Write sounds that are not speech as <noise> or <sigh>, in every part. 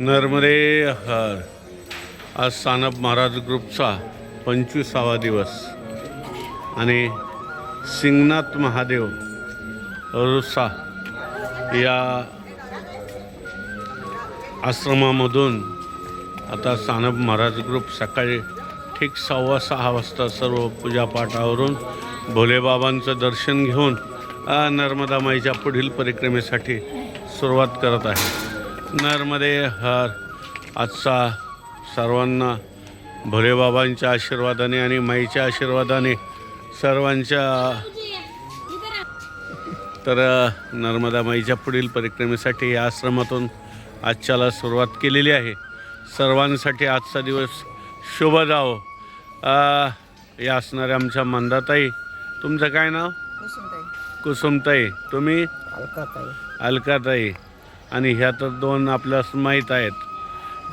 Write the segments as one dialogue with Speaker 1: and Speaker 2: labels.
Speaker 1: नर्मदे हर आज सानप महाराज ग्रुपचा पंचवीसावा दिवस. आणि सिंगनाथ महादेव रुसा या आश्रमामधून आता सानप महाराज ग्रुप सकाळी ठीक सव्वा सहा वाजता सर्व पूजापाठावरून भोलेबाबांचं दर्शन घेऊन नर्मदामाईच्या पुढील परिक्रमेसाठी सुरुवात करत आहे. नर्मदे हर आजचा सर्वांना भोलेबाबांच्या आशीर्वादाने आणि माईच्या आशीर्वादाने सर्वांच्या तर नर्मदा माईच्या पुढील परिक्रमेसाठी या आश्रमातून आजच्याला सुरुवात केलेली आहे. सर्वांसाठी आजचा दिवस शुभ जावो. या असणाऱ्या आमच्या मंदाताई तुमचं काय नाव?
Speaker 2: कुसुमताई.
Speaker 1: कुसुमताई तुम्ही?
Speaker 2: अलकाताई.
Speaker 1: अलकाताई. आणि ह्या तर दोन आपल्या माहीत आहेत.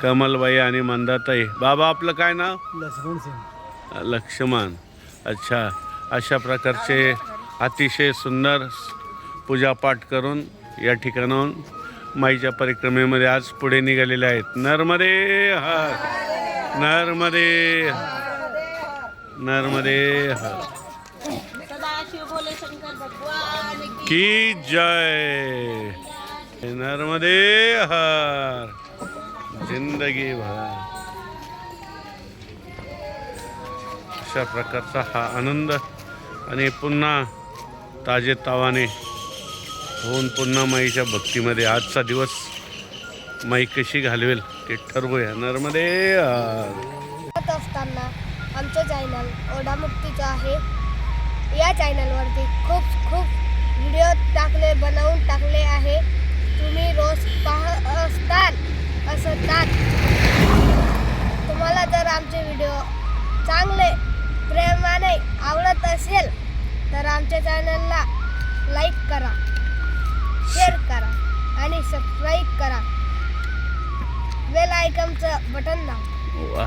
Speaker 1: कमलबाई आणि मंदाताई. बाबा आपलं काय नाव?
Speaker 2: लक्ष्मण सिंग.
Speaker 1: लक्ष्मण. अच्छा. अशा प्रकारचे अतिशय सुंदर पूजापाठ करून या ठिकाणाहून माईच्या परिक्रमेमध्ये आज पुढे निघालेले आहेत. नर्मदे हर. नर्मदे नर्मदे हर.
Speaker 3: की
Speaker 1: जय. नर्मदे हर। जिंदगी भर। अशा प्रकारचा हा आनंद आणि पुन्हा ताजे तावाने होऊन पुन्हा माईच्या भक्तीमध्ये आजचा दिवस माई कशी घालवेल ते ठरवूया. नर्मदे हर।
Speaker 4: असताना आमचं चॅनल ओढामुक्तीचं आहे. या चॅनलवरती खूप खूप व्हिडिओ टाकले बनवून टाकले आहे. तुम्ही रोज पाहत असताल असतात. तुम्हाला जर आमचे व्हिडिओ चांगले प्रेमाने आवडत असेल तर आमच्या चॅनलला लाईक करा शेअर करा आणि सबस्क्राईब करा. बेल आयकमचं बटन दाबा.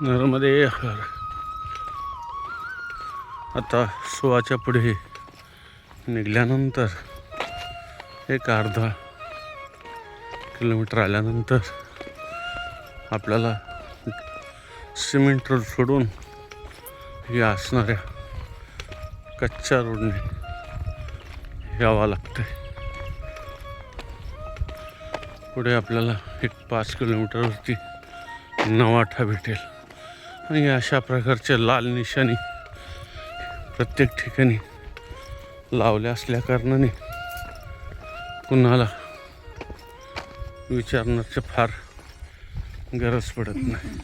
Speaker 1: नर्मदे हर आता सुवाच्या पुढे निघाल्यानंतर एक अर्धा किलोमीटर आल्यानंतर आपल्याला सिमेंट रोड सोडून या असणाऱ्या कच्च्या रोडने यावं लागतंय. पुढे आपल्याला एक पाच किलोमीटरवरती नवाठा भेटेल. आणि अशा प्रकारचे लाल निशाणी प्रत्येक ठिकाणी लावल्या असल्या कारणाने कुणाला विचारण्याचं फार गरज पडत नाही.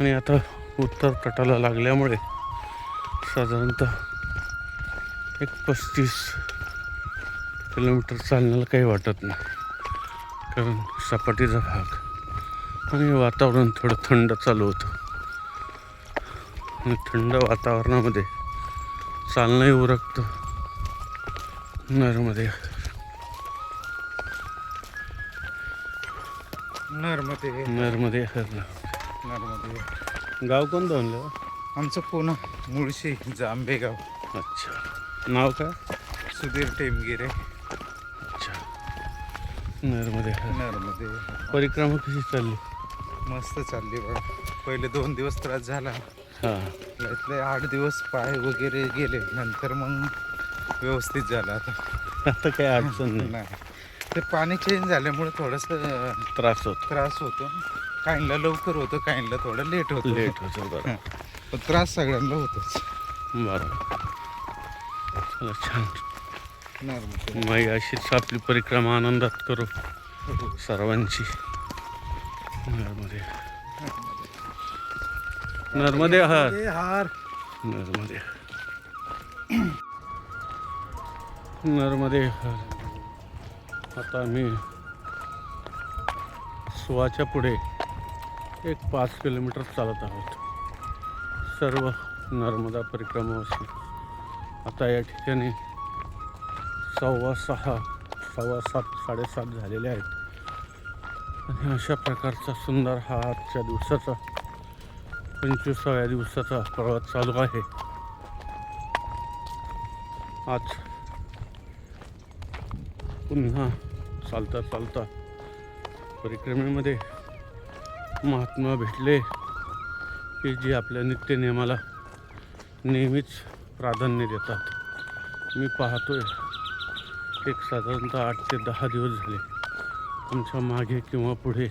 Speaker 1: आणि आता उत्तर तटाला लागल्यामुळे साधारणतः एक पस्तीस किलोमीटर चालण्याला काही वाटत नाही. कारण सपाटीचा भाग आणि वातावरण थोडं थंड चालू होतं. आणि थंड वातावरणामध्ये चालणंही उरकतं. नरमध्ये.
Speaker 2: नर्मदे
Speaker 1: नरमध्ये. हरलं
Speaker 2: नर्मदे
Speaker 1: गाव कोण दोनलं
Speaker 2: आमचं पुणे मुळशी जांभेगाव.
Speaker 1: अच्छा. नाव काय?
Speaker 2: सुधीर टेमगिरे.
Speaker 1: अच्छा. नरमध्ये. हर
Speaker 2: नर्मदे
Speaker 1: परिक्रमा कशी चालली?
Speaker 2: मस्त चालली बघा. पहिले दोन दिवस त्रास झाला.
Speaker 1: हां.
Speaker 2: त्यातले आठ दिवस पाय वगैरे गेले नंतर मग व्यवस्थित झालं आता.
Speaker 1: आता काही अडचण नाही.
Speaker 2: ते पाणी चेंज झाल्यामुळे थोडंसं
Speaker 1: त्रास होतो.
Speaker 2: त्रास होतो. काहींना लवकर होतं काहींना थोडं लेट होतं.
Speaker 1: लेट होतो बरं.
Speaker 2: हं. पण त्रास सगळ्यांना होतोच.
Speaker 1: बरं. छान. माई अशीच आपली परिक्रमा आनंदात करू सर्वांची. नर्मदे नर्मदे हर।
Speaker 2: हार।
Speaker 1: नर्मदे नर्मदे हर। आता आम्ही सुवाच्या पुढे एक पाच किलोमीटर चालत आहोत. सर्व नर्मदा परिक्रमावासी आता या ठिकाणी सव्वा सहा सव्वा सात साडेसात झालेले आहेत. आणि अशा प्रकारचा सुंदर हा आजच्या दिवसाचा पंचवीसाव्या दिवसाचा प्रवास चालू आहे. आज पुन्हा चालता चालता परिक्रमेमध्ये महात्मा भेटले की जे आपल्या नित्यनियमाला नेहमीच प्राधान्य देतात. मी पाहतोय एक साधारणतः आठ ते दहा दिवस झाले. आमच्या मागे किंवा पुढे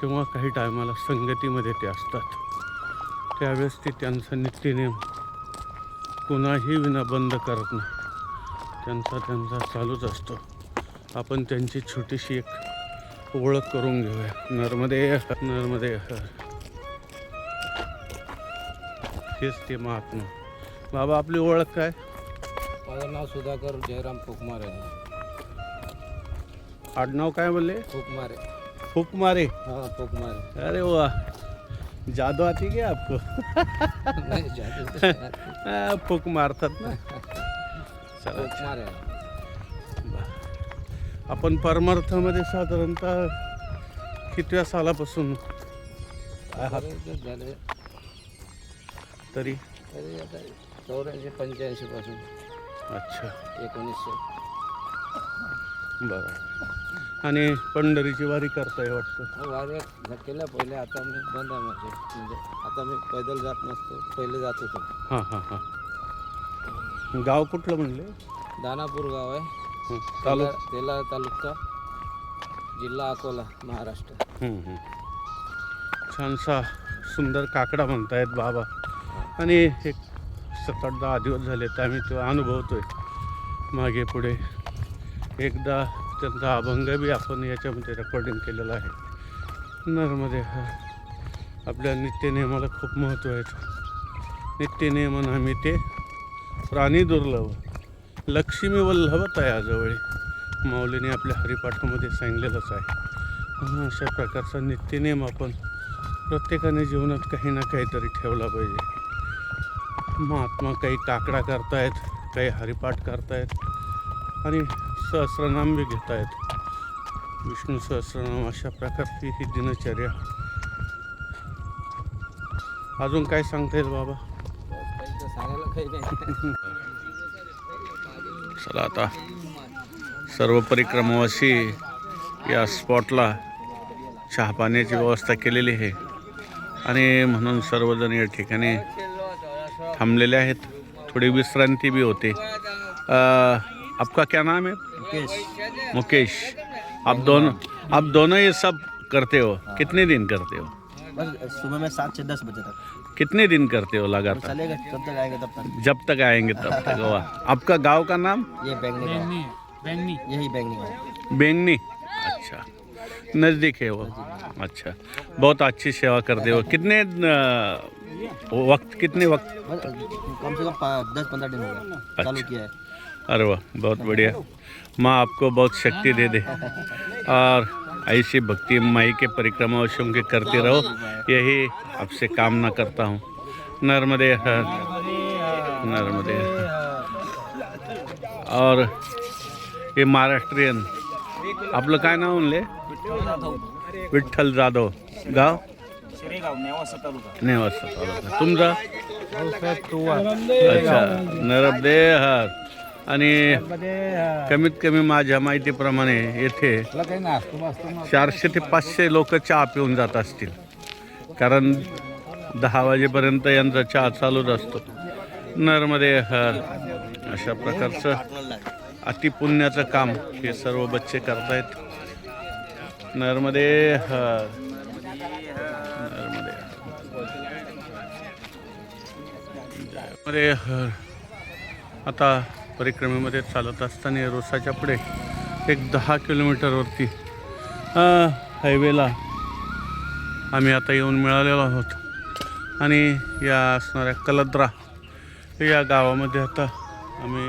Speaker 1: किंवा काही टायमाला संगतीमध्ये ते असतात. त्यावेळेस ते त्यांचा नित्यनियम कुणाही विना बंद करत नाही. त्यांचा त्यांचा चालूच असतो. आपण त्यांची छोटीशी एक ओळख करून घेऊया. नर्मदे हर, नर्मदे हर. हेच ते महात्मा. बाबा आपली ओळख काय?
Speaker 5: माझं नाव सुधाकर जयराम फुकमारे.
Speaker 1: आडनाव काय बोलले?
Speaker 5: फुकमारे.
Speaker 1: फूक मारे
Speaker 5: हाँ फुकमारे.
Speaker 1: अरे वाह जादू आती क्या आपको?
Speaker 5: नहीं जादू तो नहीं आती।
Speaker 1: आ, <laughs> फूक मारतात ना चला
Speaker 5: फुकमारे
Speaker 1: आपण परमार्थामध्ये साधारणतः कितव्या सालापासून आहात
Speaker 5: बरेच झाले
Speaker 1: तरी।
Speaker 5: तरी आता चौऱ्याऐंशी पंच्याऐंशी पासून
Speaker 1: अच्छा।
Speaker 5: एकोणीसशे
Speaker 1: बरं. आणि पंढरीची वारी करताय वाटतं?
Speaker 5: हा, वाऱ्या केल्या पहिले आता मी बंद आहे माझे. म्हणजे आता मी पैदल जात नसतो पहिले जात होतो.
Speaker 1: हां हां हां. गाव कुठलं म्हणले?
Speaker 5: दानापूर गाव आहे.
Speaker 1: हं, तालुक?
Speaker 5: तेला तेला तालुका जिल्हा अकोला महाराष्ट्र.
Speaker 1: हं, हं. छानसा सुंदर काकडा म्हणतायत बाबा. आणि एक सात आठ दहा दिवस झाले तर आम्ही तो अनुभवतोय. मागे पुढे एकदा त्यांचा अभंग बी आपण याच्यामध्ये रेकॉर्डिंग केलेला आहे. नर्मदे हा. आपल्या नित्यनियमाला खूप महत्त्व आहे. नित्यनियमन आम्ही ते प्राणी दुर्लभ. लक्ष्मी वल्लभ तयाजवळ. माऊलीने आपल्या हरिपाठामध्ये सांगलेलंच आहे. म्हणून अशा प्रकारचा नित्यनियम आपण प्रत्येकाने जीवनात काही ना काहीतरी ठेवला पाहिजे. महात्मा काही काकडा करतायत काही हरिपाठ करतायत. आणि सहस्रनाम बी घेत आहेत विष्णू सहस्रनाम अशा प्रकारची ही दिनचर्या. अजून काय सांगता येईल बाबा? चला आता सर्व परिक्रमावासी या स्पॉटला चहा पाण्याची व्यवस्था केलेली आहे. आणि म्हणून सर्वजण या ठिकाणी थांबलेले आहेत. थोडी विश्रांती बी होते. आपका क्या नाम है? मुकेश। मुकेश आप दोनों आप दोनों ये सब करते हो? कितने दिन करते हो?
Speaker 6: बस सुबह में सात से दस बजे तक।
Speaker 1: कितने दिन करते हो लगातार?
Speaker 6: चलेगा कब तक आएगा तब तक।
Speaker 1: जब तक आएँगे तब तक वाह। <laughs> आपका गाँव का नाम?
Speaker 6: ये बैंगनी बैंगनी यही बैंगनी
Speaker 1: बेंगनी? अच्छा। नज़दीक है वो। अच्छा। बहुत अच्छी सेवा करते हो। कितने वक्त कितने वक्त?
Speaker 6: कम से कम दस पंद्रह दिन हो गया चालू किया है।
Speaker 1: अरे वाह बहुत बढ़िया। माँ आपको बहुत शक्ति दे दे। और ऐसी भक्ति माई के परिक्रमा अवश्यों के करते रहो। यही आपसे कामना करता हूँ। नर्मदे हर। नर्मदे हर। और हे महाराष्ट्रीयन आपलं काय नाव म्हणले विठ्ठल जाधव गाव? नेवासा तालुका। तुमचा? अच्छा नरबदे हर। आणि कमीत कमी माझ्या माहितीप्रमाणे येथे चारशे ते पाचशे लोक चहा पिऊन जात असतील. कारण दहा वाजेपर्यंत यांचा चहा चालूच असतो. नरमध्ये हर अशा प्रकारचं अतिपुण्याचं काम हे सर्व बच्चे करतायत. नरमध्ये हर नरमध्ये आता परिक्रमेमध्ये चालत असताना रोसाच्या पुढे एक दहा किलोमीटरवरती हायवेला आम्ही आता येऊन मिळालेलो आहोत. आणि या असणाऱ्या कलद्रा या गावामध्ये आता आम्ही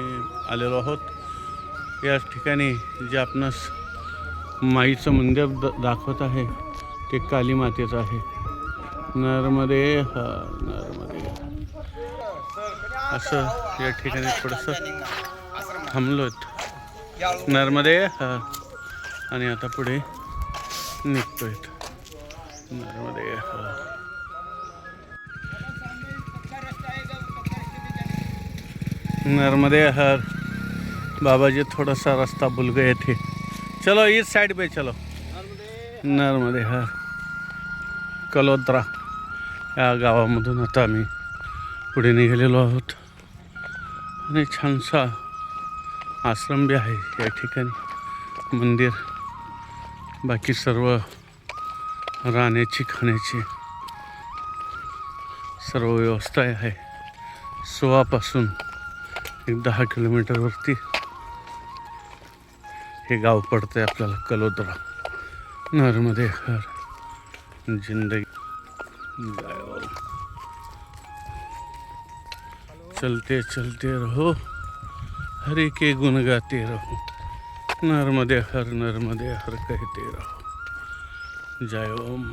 Speaker 1: आलेलो आहोत. या ठिकाणी जे आपणास माईचं मंदिर द दाखवत आहे ते काली मातेचं आहे. नर्मदे नरमध्ये नर्मदे. असं या ठिकाणी थोडंसं थांबलो आहेत नर्मदे हा. आणि आता पुढे निघतोय नर्मदे हा. नर्मदे हर बाबा जी थोड़ा सा रास्ता भूल गए थे चलो इस साइड पे चलो. नर्मदे हर कलोत्रा या गावामधून आता आम्ही पुढे निघालेलो आहोत. आणि छानसा आश्रम बी आहे या ठिकाणी. मंदिर. बाकी सर्व राहण्याची खाण्याची सर्व व्यवस्था आहे. सोवापासून एक दहा किलोमीटरवरती हे गाव पडतं आहे आपल्याला कलोदरा. नर्मदे हर जिंदगी. चलते चलते रहो. हरे के गुण गाते रहो। नर्मदे हर नर्मदे हर कहते रहो। जय ओम।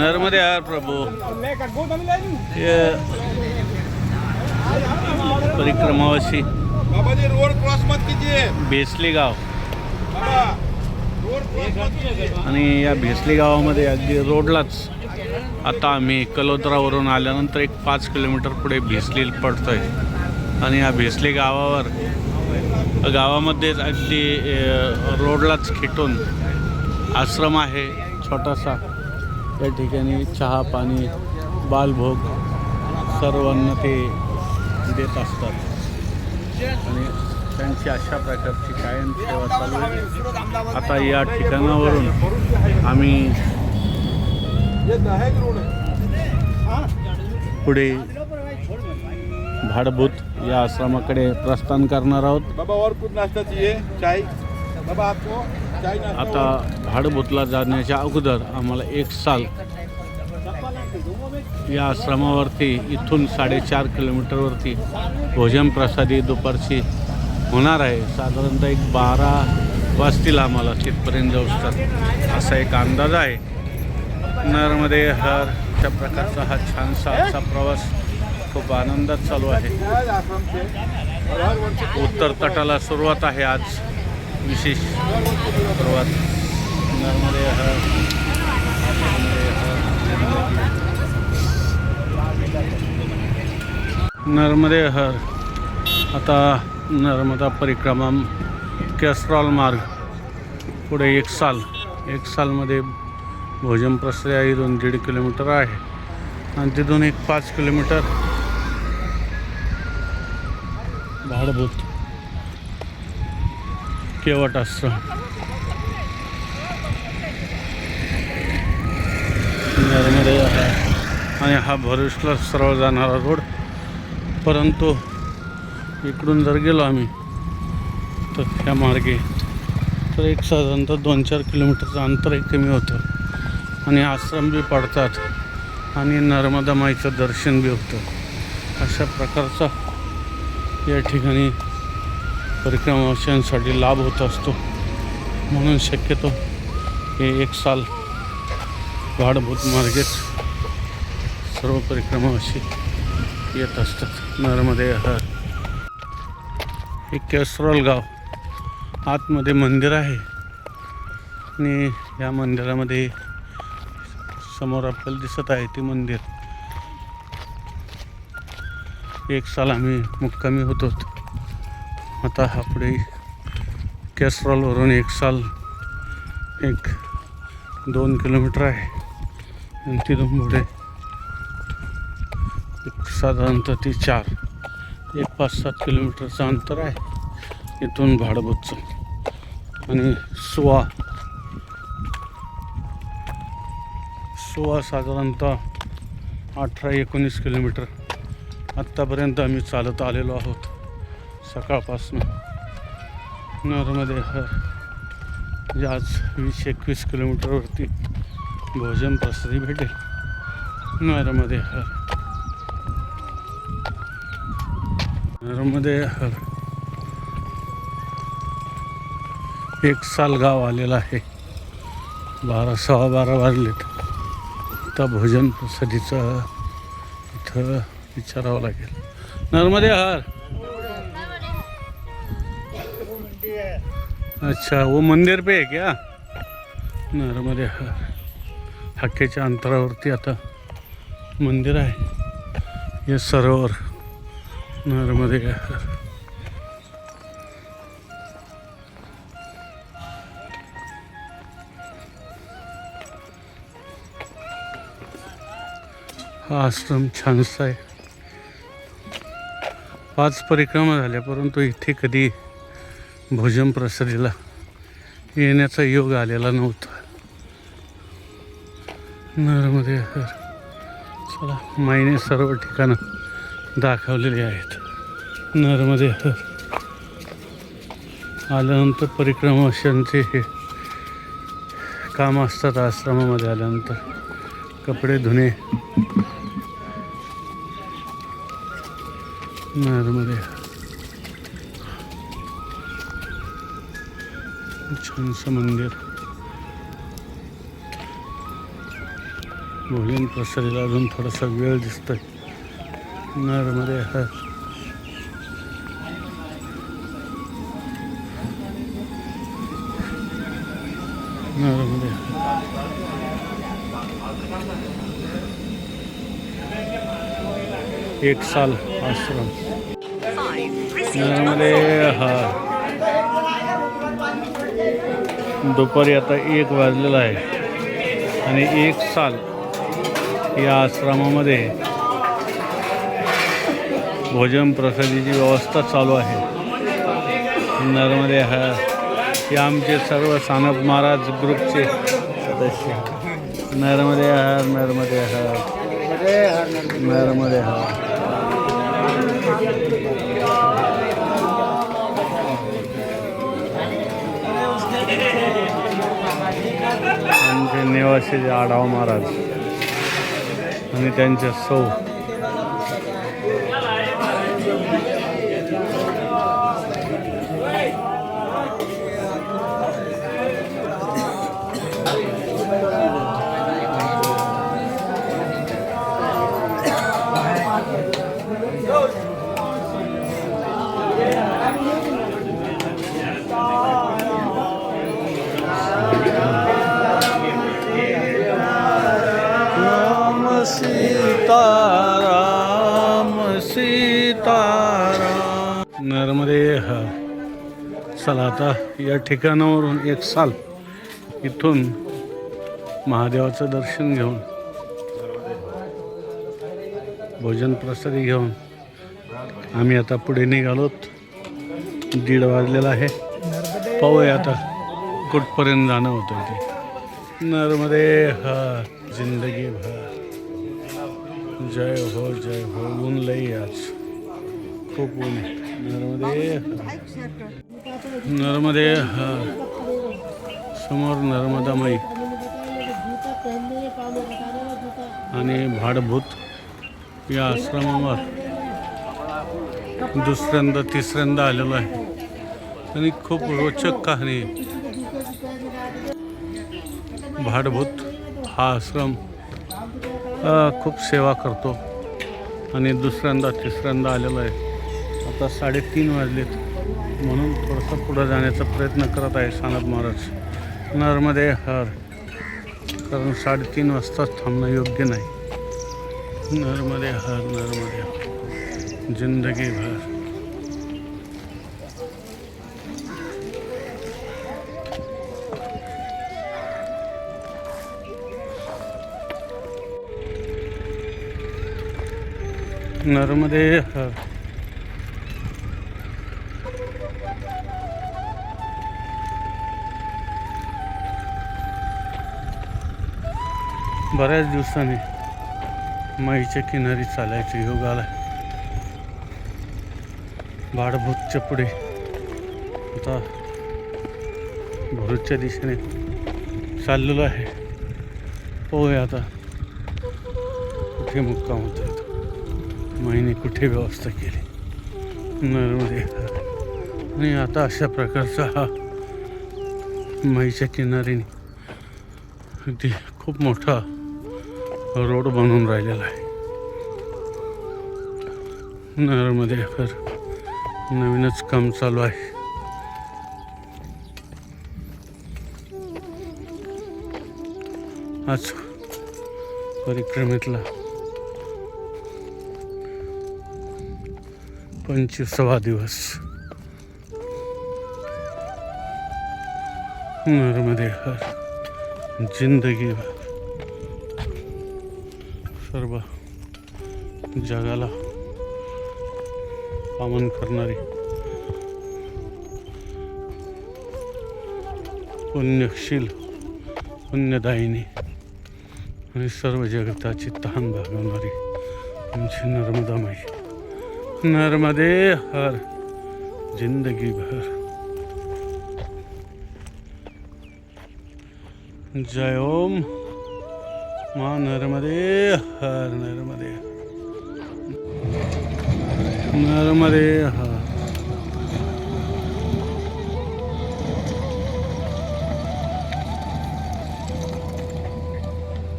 Speaker 1: नर्मदे हर प्रभु। ये परिक्रमावासी
Speaker 2: बाबा जी रोड क्रॉस मत कीजिए
Speaker 1: बेसली गाव आणि या भेसली गावामध्ये अगदी रोडलाच आता आम्ही कलोत्रावरून आल्यानंतर एक पाच किलोमीटर पुढे भेसली आहे आणि या भेसली गावावर गावामध्येच अगदी रोडलाच खिटून आश्रम आहे छोटासा. त्या ठिकाणी चहा पाणी बालभोग सर्वांना ते देत असतात. आणि त्यांची अशा प्रकारची कायम सेवा चालू आहे. आता या ठिकाणावरून आम्ही पुढे भाडभूत या आश्रमाकडे प्रस्थान करणार आहोत.
Speaker 2: बाबा और कुछ नाश्ता चाहिए? चाय? बाबा आपको चाय नाश्ता
Speaker 1: आता भाडभूतला जाण्याच्या अगोदर आम्हाला एक साल या आश्रमावरती इथून साडेचार किलोमीटरवरती भोजन प्रसादी दुपारची होणार आहे. साधारणतः एक बारा वाजतील आम्हाला तिथपर्यंत जाऊसतात असा एक अंदाज आहे. नरमध्ये हरच्या प्रकारचा हा छानसा असा प्रवास खूप आनंदात चालू आहे. उत्तर तटाला सुरुवात आहे आज विशेष सुरुवात. नर्मदे हर नर्मदे हर नर्मदे हर. आता नर्मदा परिक्रमा कॅस्ट्रॉल मार्ग. पुढे एक साल एक सालमध्ये भोजन प्रक्रिया ही दोन दीड किलोमीटर आहे. आणि तिथून एक पाच किलोमीटर. भाडभूत केवट आश्रम नर्मदे आहे. आणि हा भरुशला सरळ जाणारा रोड. परंतु इकडून जर गेलो आम्ही तर त्या मार्गे तर एक साधारणतः दोन चार किलोमीटरचं अंतरही कमी होतं. आणि आश्रम बी पडतात. आणि नर्मदा माईचं दर्शन बी होतं. अशा प्रकारचा या ठिकाणी परिक्रमाशांसाठी लाभ होत असतो. म्हणून शक्यतो हे एक साल गाढभूत मार्गेच सर्व परिक्रमावासी येत असतात. नर्मदे हर हे केसरोल गाव आतमध्ये मंदिर आहे. आणि या मंदिरामध्ये समोर आपल्याला दिसत आहे ते मंदिर. एक साल आम्ही मुक्कामी होतो आता हा पुढे कॅस्ट्रॉलवरून एक साल एक दोन किलोमीटर आहे. आणि तिथून पुढे एक साधारणतः ती चार एक पाच सात किलोमीटरचं अंतर आहे. इथून भाडबतचं आणि सुवा सोळा साधारणतः अठरा एकोणीस किलोमीटर आत्तापर्यंत आम्ही चालत आलेलो आहोत. सकाळपासून. नर्मदे हर आज वीस एकवीस किलोमीटरवरती भोजन प्रसरी भेटेल. नर्मदे हर. नर्मदे हर. एक साल गाव आलेलं आहे. बारा सहा बारा वाजलेत. आता भोजन प्रसादीचं इथं विचारावं लागेल. नर्मदे हार अच्छा वो मंदिर पे है क्या? नर्मदे हर हाकेच्या अंतरावरती आता मंदिर आहे. हे सरोवर. नर्मदे हा आश्रम छानसा आहे. पाच परिक्रमा झाल्या परंतु इथे कधी भोजन प्रसादीला येण्याचा योग आलेला नव्हता. नर्मदे चला माईने सर्व ठिकाणं दाखवलेली आहेत. नर्मदे हर आल्यानंतर परिक्रमाशांचे हे काम असतात आश्रमामध्ये आल्यानंतर. कपडे धुणे नर्मदे हर छानसं मंदिर भोजन प्रसारीला अजून थोडासा वेळ दिसतोय नरमध्ये हर नरमध्ये हर एक साल आश्रम. यामध्ये हा. दुपारी आता एक वाजलेला आहे. आणि एक साल या आश्रमामध्ये भोजन प्रसादीची व्यवस्था चालू आहे. नर्मदे हा हे आमचे सर्व सानप महाराज ग्रुपचे सदस्य. नर्मदे हर नर्मदे हर नर्मदे हर आमचे नेवासे आढाव आढावा महाराज आणि त्यांच्या सौ. चला आता या ठिकाणावरून एक साल इथून महादेवाचं दर्शन घेऊन भोजन प्रसादी घेऊन आम्ही आता पुढे निघालोत. दीड वाजलेला आहे. पाहूया आता कुठपर्यंत जाणं होतं ते. नर्मदे हा जिंदगी भर. जय हो जय हो ऊन लई आज. खूप ऊन आहे. नर्मदे नर्मदे हा. समोर नर्मदा माई आणि भाडभूत या आश्रमावर दुसऱ्यांदा तिसऱ्यांदा आलेलो आहे. आणि खूप रोचक कहाणी. आहे. भाडभूत हा आश्रम खूप सेवा करतो. आणि दुसऱ्यांदा तिसऱ्यांदा आलेलो आहे. आता साडेतीन वाजलेत. म्हणून थोडंसं पुढं जाण्याचा प्रयत्न करत आहे सानप महाराज. नर्मदे हर कारण साडेतीन वाजताच थांबणं योग्य नाही. नर्मदे हर नर्मदे जिंदगी भर नर्मदे हर बऱ्याच दिवसांनी माईच्या किनारी चालायचं योग आला भाडभूतच्या पुढे आता भरूचच्या दिशेने चाललेलो आहे. पोहे आता. कुठे मुक्काम होतो इथं माईने कुठे व्यवस्था केली? नरमध्ये आणि आता अशा प्रकारचा हा माईच्या किनारीने अगदी खूप मोठा रोड बनवून राहिलेला आहे. नगरमध्ये तर नवीनच काम चालू आहे. आज परिक्रमेतला पंचवीसावा दिवस. नर्मदे हर जिंदगी भर सर्व जगाला पावन करणारी पुण्यशील पुण्यदायिनी आणि सर्व जगताची तहान भागवणारी आमची नर्मदा माई नर्मदे हर जिंदगी भर. जय ओम. माँ नर्मदे हर नर्मदे नर्मदे हर।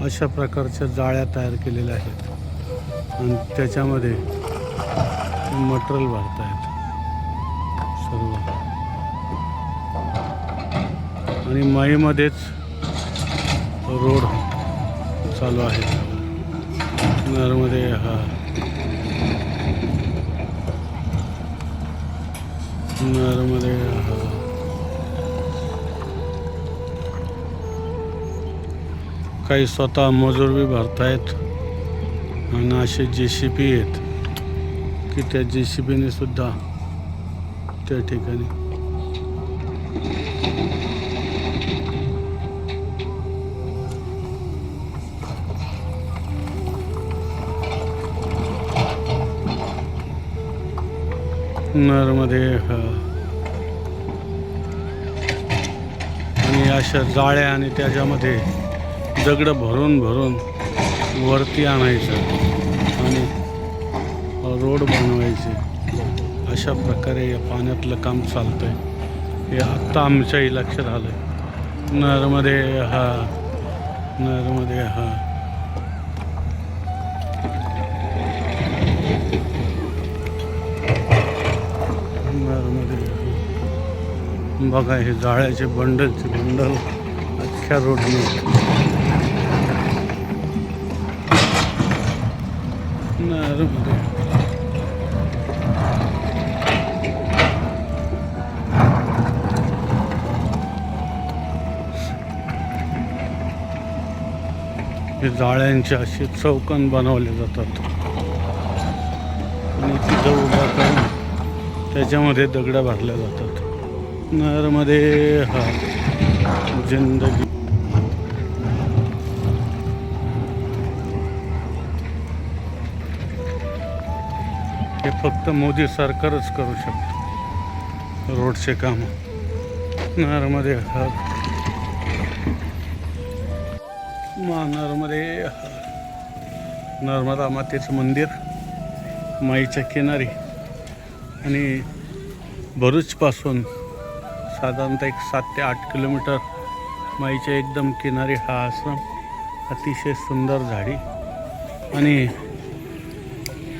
Speaker 1: अशा प्रकारच्या जाळ्या तयार केलेल्या आहेत. आणि त्याच्यामध्ये मटेरियल आहेत सर्व. आणि माईमध्येच रोड चालू आहे. नर्मदे हा. नर्मदे हा. काही स्वतः मजूर बी भरतायत आणि असे जे सी पी आहेत की त्या जे सी पीने सुद्धा त्या ठिकाणी नरमध्ये आणि अशा जाळ्या आणि त्याच्यामध्ये दगडं भरून भरून वरती आणायचं आणि रोड बनवायचे. अशा प्रकारे या पाण्यातलं काम चालतं आहे हे आत्ता आमच्याही लक्षात आलं नरमध्ये हा. नरमध्ये हा. बघा हे जाळ्याचे बंडलचे बंडल अख्ख्या रोडने. हे जाळ्यांचे असे चौकन बनवले जातात. आणि तिथं उभा करून त्याच्यामध्ये दगडं भरल्या जातात. नरमध्ये हा जिंदगी. हे फक्त मोदी सरकारच करू शकतं. रोडचे काम. नरमध्ये हर मा नर्मदे हर नर्मदा मातेचं मंदिर माईच्या किनारी. आणि भरूचपासून साधारणतः एक सात ते आठ किलोमीटर माईच्या एकदम किनारी हा आश्रम अतिशय सुंदर झाडी. आणि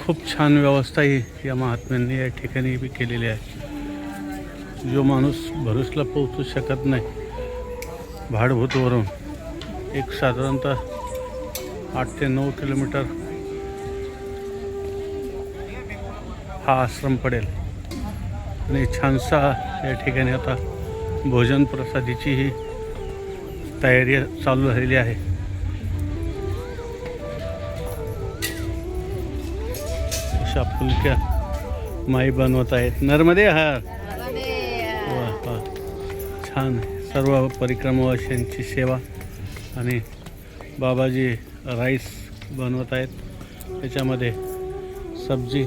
Speaker 1: खूप छान व्यवस्था ही या महात्म्यांनी या ठिकाणी बी केलेली आहे. जो माणूस भरूसला पोहोचू शकत नाही भाडभूतवरून एक साधारणतः आठ ते नऊ किलोमीटर हा आश्रम पडेल. आणि छानसा या ठिकाणी आता भोजन प्रसादीची ही तयारी चालू झालेली आहे. अशा फुलक्या माई बनवत आहेत. नर्मदे हा. वा वा. छान सर्व परिक्रमावाशांची सेवा आणि बाबाजी राईस बनवत आहेत. त्याच्यामध्ये सब्जी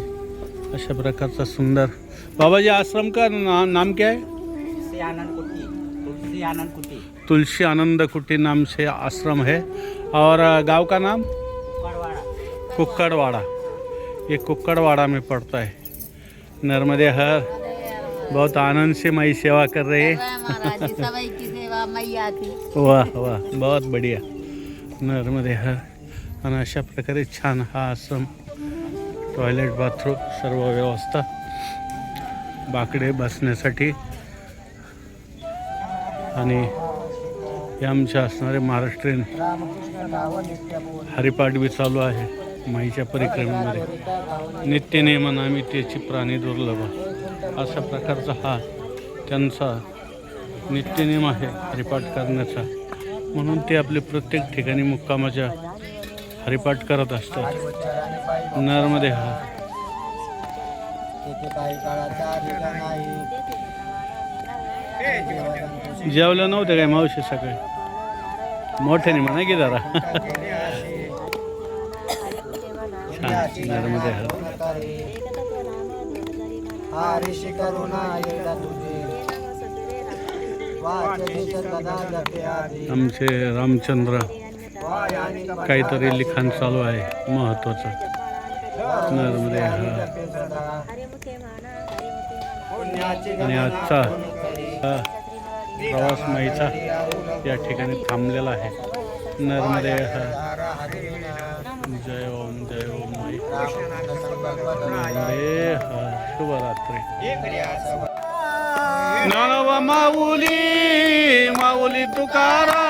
Speaker 1: अशा प्रकारचा सुंदर बाबाजी आश्रम का ना, नाम क्या है?
Speaker 7: तुलसी आनंद कुटी तुलसी आनंद कुटी।
Speaker 1: तुलसी आनंद कुटी नाम से आश्रम है। और गांव का नाम? कुक्कड़वाड़ा। ये कुक्कड़वाड़ा में पड़ता है। नर्मदे हर बहुत आनंद से मई सेवा कर रहे हैं।
Speaker 3: महाराज जी सवाई की सेवा मैया की।
Speaker 1: वाह वाह बहुत बढिया। नर्मदे हर आणि अशा प्रकारे छान हा आश्रम टॉयलेट बाथरूम सर्व व्यवस्था। बाकडे बसण्यासाठी. आणि हे आमचे असणारे महाराष्ट्रीयन हरिपाठबी चालू आहे माईच्या परिक्रमेमध्ये. नित्यनेमन आम्ही त्याची प्राणी दुर्लभ. अशा प्रकारचा हा त्यांचा नित्यनेम आहे हरिपाठ करण्याचा. म्हणून ते आपले प्रत्येक ठिकाणी मुक्कामाच्या हरिपाठ करत असतात. नरमध्ये हा
Speaker 6: तेथे काही काळाचा नाही
Speaker 1: जेवलं नव्हतं काय मावशी सकाळी? मोठ्याने म्हणा की जरा. हा
Speaker 6: ऋषी करुणा येडा तुझे
Speaker 1: आमचे रामचंद्र. काहीतरी लिखाण चालू आहे महत्वाचं नर्मदे हा आणि आजचा प्रवास माईचा या ठिकाणी थांबलेला आहे. नर्मदे हा. जय ओम जय ओम माई. नर्मदे हा शुभरात्री. ज्ञानोबा माऊली माऊली तुकारा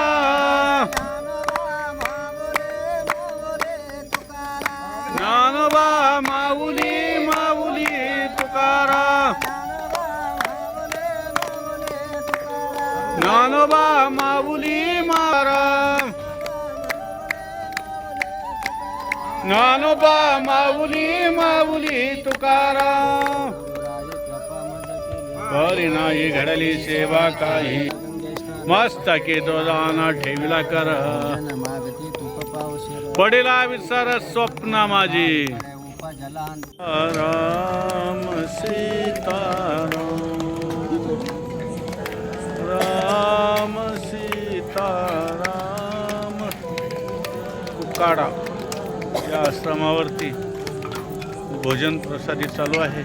Speaker 1: ज्ञानोबा माऊली माऊली तुकारा ज्ञानोबा माऊली मारा ज्ञानोबा माऊली माऊली तुकारा हरी नाही घडली सेवा काही. मस्त तो दाना ठेवीला कर. पडेला विसर स्वप्न माझी. राम सीता राम सीता राम उकाडा या आश्रमावरती भोजन प्रसादी चालू आहे.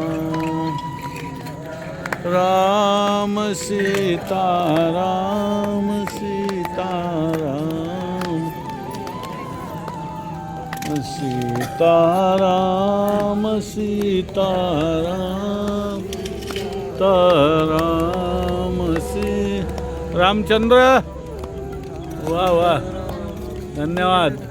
Speaker 1: राम सीता राम सीता राम। सीता राम सीता राम। राम सी। रामचंद्र। वा वा। धन्यवाद।